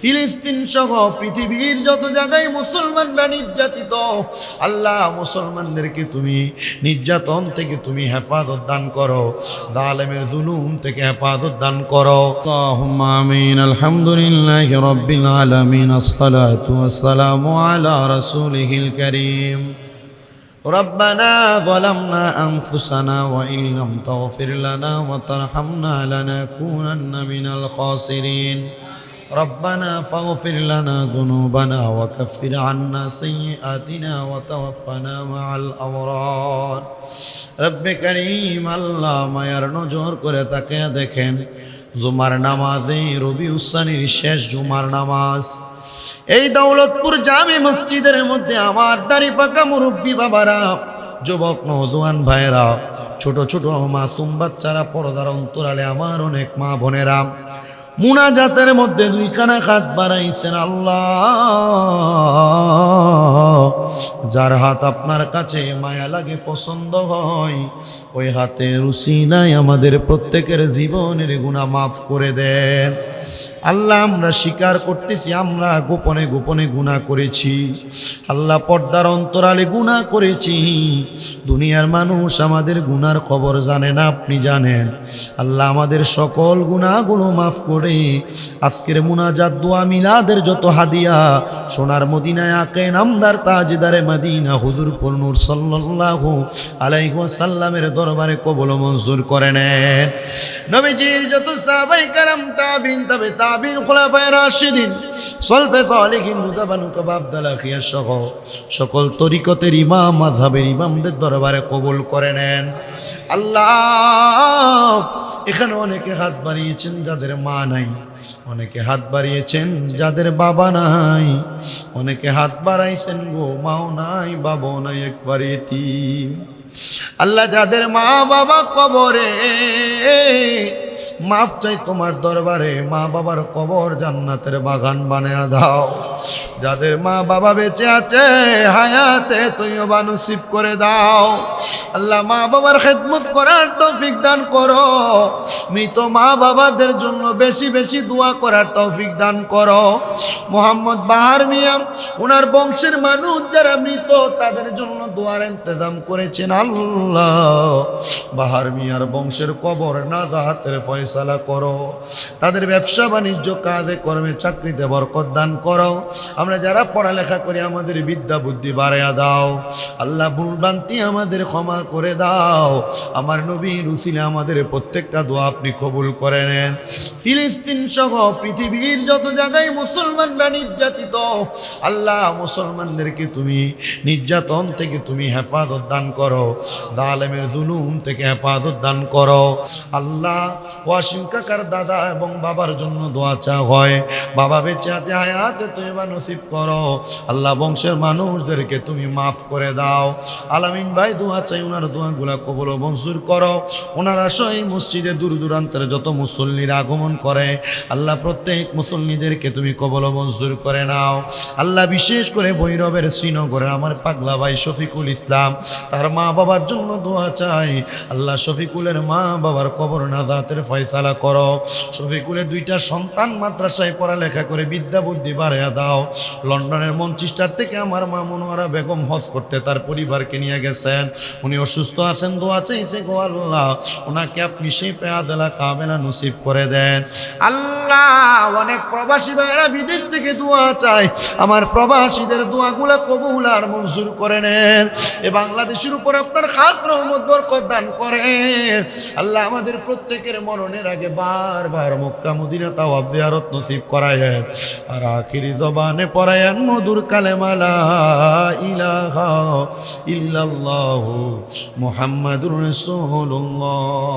ফিলিস্তিন সহ পৃথিবীর যত জায়গায় মুসলমানরা নির্যাতিত আল্লাহ মুসলমানদেরকে তুমি নির্যাতন থেকে তুমি হেফাজত দান করো জালেমের জুলুম থেকে হেফাজত দান করো আল্লাহুম্মা আমিন আলহামদুলিল্লাহি রাব্বিল আলামিন আসসালাতু ওয়াসসালামু আলা রাসূলিহিল কারীম ربنا ظلمنا أنفسنا وإن لم تغفر لنا وترحمنا لنكونن من الخاسرين ربنا فاغفر لنا ذنوبنا وكفر عنا سيئاتنا وتوفنا مع الأبرار رب كريم الله মায়ার নজর করে তাকে দেখেন জুমার নামাজে রবি উসানির শেষ জুমার নামাজ এই দৌলতপুর জামে মসজিদের মধ্যে আমার দাড়ি পাকা মুরব্বী বাবারা যুবক নৌজওয়ান ভাইয়েরা ছোট ছোট মাসুম বাচ্চারা পরদার অন্তরালে আমার অনেক মা বোনেরা মুনাজাতের মধ্যে দুইখানা হাত বাড়াইছেন আল্লাহ। যার হাত আপনার কাছে মায়া লাগে পছন্দ হয়, ওই হাতে রুচি নাই আমাদের প্রত্যেকের জীবনের গুণা মাফ করে দেন। আল্লাহ, আমরা স্বীকার করতেছি, আমরা গোপনে গোপনে গুণা করেছি। আল্লাহ পর্দার অন্তরালে গুণা করেছি। দুনিয়ার মানুষ আমাদের গুনার খবর জানে না, আপনি জানেন। আল্লাহ আমাদের সকল গুণাগুলো মাফ করে আজকের মুনাজাত দোয়া মিলাদের যত হাদিয়া, সোনার মদিনায় আঁকে নামদার তাজদারে মদিনা হুজুর পুরনুর সাল্লাহ আলাইহাসাল্লামের দরবারে কবল মঞ্জুর করে নেন। নবীজির যত সাবাই কারাম, তাবিন, তবে তা তাবিন খোলাফায়ে রাশিদিন, সলফে সালিহিন মুজাবানু কবাব দালাখিয়া সহ সকল তরিকতের ইমাম, মাযহাবের ইমামদের দরবারে কবুল করে নেন। আল্লাহ, এখানে অনেকে হাত বাড়িয়েছেন যাদের মা নাই, অনেকে হাত বাড়িয়েছেন যাদের বাবা নাই, অনেকে হাত বাড়াইছেন গো মাও নাই, বাবাও নাই একবারে আল্লাহ যাদের মা বাবা কবরে মাপ চাই তোমার দরবারে, মা বাবার কবর জান্নাতের বাগান বানিয়ে দাও। যাদের মা বাবা বেঁচে আছে, হায়াতে তুইও বানুসিব করে দাও। আল্লাহ মা বাবার খেদমত করার তৌফিক দান করো। মৃত মা বাবাদের জন্য বেশি বেশি দোয়া করার তৌফিক দান করো। মোহাম্মদ বাহার মিয়াম ওনার বংশের মানুষ যারা মৃত, তাদের জন্য দোয়ার ইন্তজাম করেছেন আল্লাহ। বাহার মিয়ার বংশের কবর না হাতের ফয়সালা করো। তাদের ব্যবসা বাণিজ্য, কাজে কর্মে, চাকরিতে বরকত দান করো। আমরা যারা পড়ালেখা করি, আমাদের বিদ্যা বুদ্ধি বাড়াইয়া দাও। আল্লাহ ভুলভ্রান্তি আমাদের ক্ষমা করে দাও। আমার নবী রুসিলে আমাদের প্রত্যেকটা দোয়া আপনি কবুল করে নেন। ফিলিস্তিন সহ পৃথিবীর যত জায়গায় মুসলমানরা নির্যাতিত, আল্লাহ মুসলমানদেরকে তুমি নির্যাতন থেকে তুমি হেফাজত দান করো। জালেমের জুলুম থেকে হেফাজত দান করো। আল্লাহ ওয়াসিম কাকার দাদা এবং বাবার জন্য দোয়া চা হয়। বাবা বেঁচে আছে, হায়াতে তুমি বা নসিব করো। আল্লাহ বংশের মানুষদেরকে তুমি মাফ করে দাও। আলামিন ভাই, দোয়া চাই ওনার দোয়াগুলা কবল মঞ্জুর করো। ওনারা সই মসজিদে দূর দূরান্তের যত মুসল্লির আগমন করে, আল্লাহ প্রত্যেক মুসল্লিদেরকে তুমি কবল মঞ্জুর করে নাও। আল্লাহ বিশেষ করে ভৈরবের শ্রীনগরের আমার পাগলা ভাই শফিকুল ইসলাম, তার মা বাবার জন্য দোয়া চাই। আল্লাহ শফিকুলের মা বাবার কবর নাজাতের ফয়সালা করো। শফিকুলের দুইটা সন্তান মাদ্রাসায় পড়ালেখা করে বিদ্যা, বুদ্ধি বাড়াইয়া দাও। লন্ডনের মঞ্চিস্টার থেকে আমার মা মনোয়ারা বেগম হজ করতে তার পরিবারকে নিয়ে গেছেন। উনি অসুস্থ আছেন, দোয়া চাইছে গো আল্লাহ। ওনাকে আপনি সেই পেয়াদেলা কাবেলা নসিব করে দেন। আল্লাহ, অনেক প্রবাসী ভাইরা বিদেশ থেকে দোয়া চায়। আমার প্রবাসীদের দোয়াগুলা কবুল আর মঞ্জুর করে নেন। এ বাংলাদেশের উপর আপনার খাস রহমত, বরকত দান করেন। আল্লাহ আমাদের প্রত্যেকের মরণের আগে বারবার মক্কা, মদিনা তাওয়াব জিয়ারত নসিব করায়েন আর আখিরি জবানে পড়ায়েন মধুর কালেমালা ইলাহা ইল্লাল্লাহু মুহাম্মাদুর রাসূলুল্লাহ।